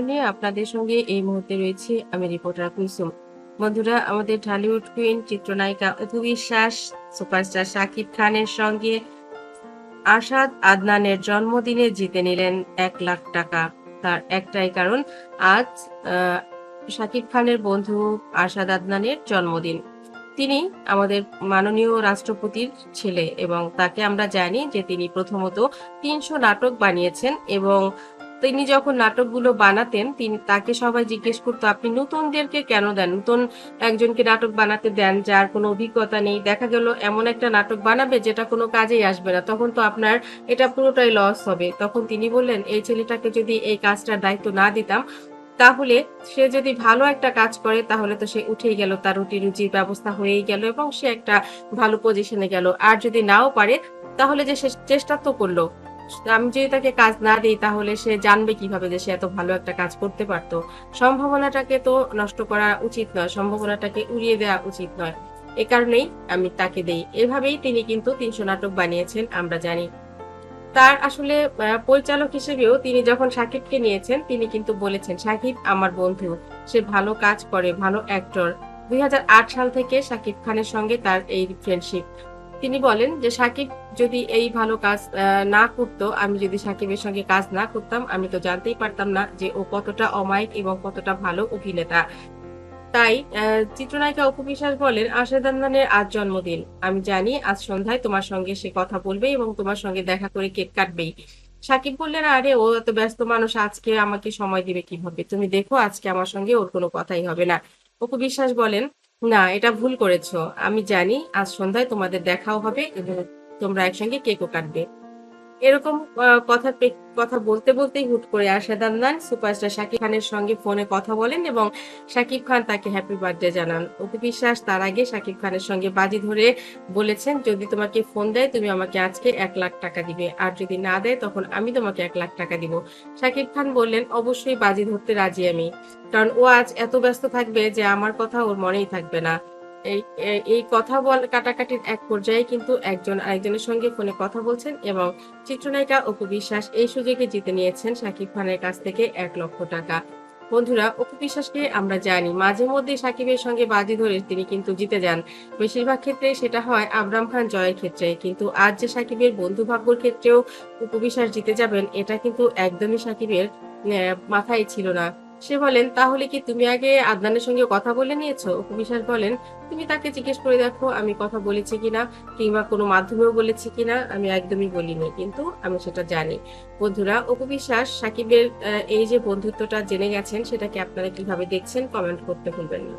নিয়ে আপনাদের সঙ্গে এই মুহূর্তে রয়েছে আমি রিপোর্টার কুলসুম। বন্ধুরা, আমাদের ঢালিউড কুইন চিত্রনায়িকা অপু বিশ্বাস সুপারস্টার শাকিব খানের সঙ্গে আসাদ আদনানের জন্মদিনে জিতে নিলেন এক লাখ টাকা। তার একটাই কারণ, আজ শাকিব খানের বন্ধু আসাদ আদনানের জন্মদিন। তিনি আমাদের মাননীয় রাষ্ট্রপতির ছেলে এবং তাকে আমরা জানি যে তিনি প্রথমত তিনশো নাটক বানিয়েছেন এবং তিনি যখন নাটকগুলো বানাতেন, তিনি তাকে সবাই জিজ্ঞেস করতো, আপনি নতুনদেরকে কেন দেন? নতুন একজনকে নাটক বানাতে দেন যার কোনো অভিজ্ঞতা নেই। দেখা গেল, এমন একটা নাটক বানাবে যেটা কোনো কাজেই আসবে না। তখন তো আপনার এটা পুরোটাই লস হবে। তখন তিনি বললেন, এই ছেলেটাকে যদি এই কাজটার দায়িত্ব না দিতাম, তাহলে সে যদি ভালো একটা কাজ করে, তাহলে তো সে উঠেই গেল। তার রুটি রুজির ব্যবস্থা হয়েই গেল এবং সে একটা ভালো পজিশনে গেল। আর যদি নাও পারে, তাহলে যে সে চেষ্টা তো করল। আমি যদি তাকে কাজ না দিই, তাহলে সে জানবে কীভাবে যে সে এত ভালো একটা কাজ করতে পারতো। সম্ভাবনাটাকে তো নষ্ট করা উচিত নয়, সম্ভাবনাটাকে উড়িয়ে দেওয়া উচিত নয়। এ কারণেই আমি তাকে দেই। এভাবেই তিনি কিন্তু তিনশো নাটক বানিয়েছেন, আমরা জানি। তার আসলে পরিচালক হিসেবেও তিনি যখন সাকিবকে নিয়েছেন, তিনি কিন্তু বলেছেন সাকিব আমার বন্ধু, সে ভালো কাজ করে, ভালো অ্যাক্টর দুই সাল থেকে সাকিব খানের সঙ্গে তার এই ফ্রেন্ডশিপ তিনি বলেন যে, সাকিব যদি এই ভালো কাজ না করতো, আমি যদি সাকিবের সঙ্গে কাজ না করতাম, আমি তো জানতেই পারতাম না যে ও কতটা অমায়িক এবং কতটা ভালো অভিনেতা। তাই চিত্রনায়িকা অপু বিশ্বাস বলেন আশাদানের আজ জন্মদিন। আমি জানি আজ সন্ধ্যায় তোমার সঙ্গে সে কথা বলবে এবং তোমার সঙ্গে দেখা করে কেক কাটবেই। সাকিব বললেন, আরে, ও এত ব্যস্ত মানুষ, আজকে আমাকে সময় দিবে কীভাবে? তুমি দেখো, আজকে আমার সঙ্গে ওর কোনো কথাই হবে না। অপু বিশ্বাস বলেন না, এটা ভুল করেছ। আমি জানি আজ সন্ধ্যায় তোমাদের দেখাও হবে এবং তোমরা একসঙ্গে কেকও কাটবে। এরকম কথা কথা বলতে বলতেই হুট করে আশাদ আদনান সুপারস্টার শাকিব খানের সঙ্গে ফোনে কথা বলেন এবং শাকিব খান তাকে হ্যাপি বার্থডে জানান। অপু বিশ্বাস তার আগে শাকিব খানের সঙ্গে বাজি ধরে বলেছেন, যদি তোমাকে ফোন দেয়, তুমি আমাকে আজকে এক লাখ টাকা দিবে। আর যদি না দেয়, তখন আমি তোমাকে এক লাখ টাকা দিব। শাকিব খান বললেন, অবশ্যই বাজি ধরতে রাজি আমি। কারণ ও আজ এত ব্যস্ত থাকবে যে আমার কথা ওর মনেই থাকবে না। এই কথা বল, কাটাকাটির এক পর্যায়ে কিন্তু একজন আরেকজনের সঙ্গে ফোনে কথা বলছেন এবং চিত্রনায়িকা অপু বিশ্বাস এই সুযোগে জিতে নিয়েছেন শাকিব খানের কাছ থেকে এক লক্ষ টাকা। বন্ধুরা, অপু বিশ্বাসকে আমরা জানি, মাঝে মধ্যে সাকিবের সঙ্গে বাজি ধরে তিনি কিন্তু জিতে যান। বেশিরভাগ ক্ষেত্রে সেটা হয় আবরাম খান জয়ের ক্ষেত্রে, কিন্তু আজ যে সাকিবের বন্ধু ভাগ্যর ক্ষেত্রেও অপু বিশ্বাস জিতে যাবেন, এটা কিন্তু একদমই সাকিবের মাথায় ছিল না। সে বলেন, তাহলে কি তুমি আগে আদনানের সঙ্গে কথা বলে নিয়েছো? অপু বিশ্বাস বলেন, তুমি তাকে জিজ্ঞেস করে দেখো, আমি কথা বলেছি কিনা, কিংবা কোনো মাধ্যমেও বলেছি কিনা, আমি একদমই বলিনি, কিন্তু আমি সেটা জানি। বন্ধুরা অপু বিশ্বাস সাকিবের এই যে বন্ধুত্বটা জেনে গেছেন, সেটাকে আপনারা কীভাবে দেখছেন, কমেন্ট করতে ভুলবেন না।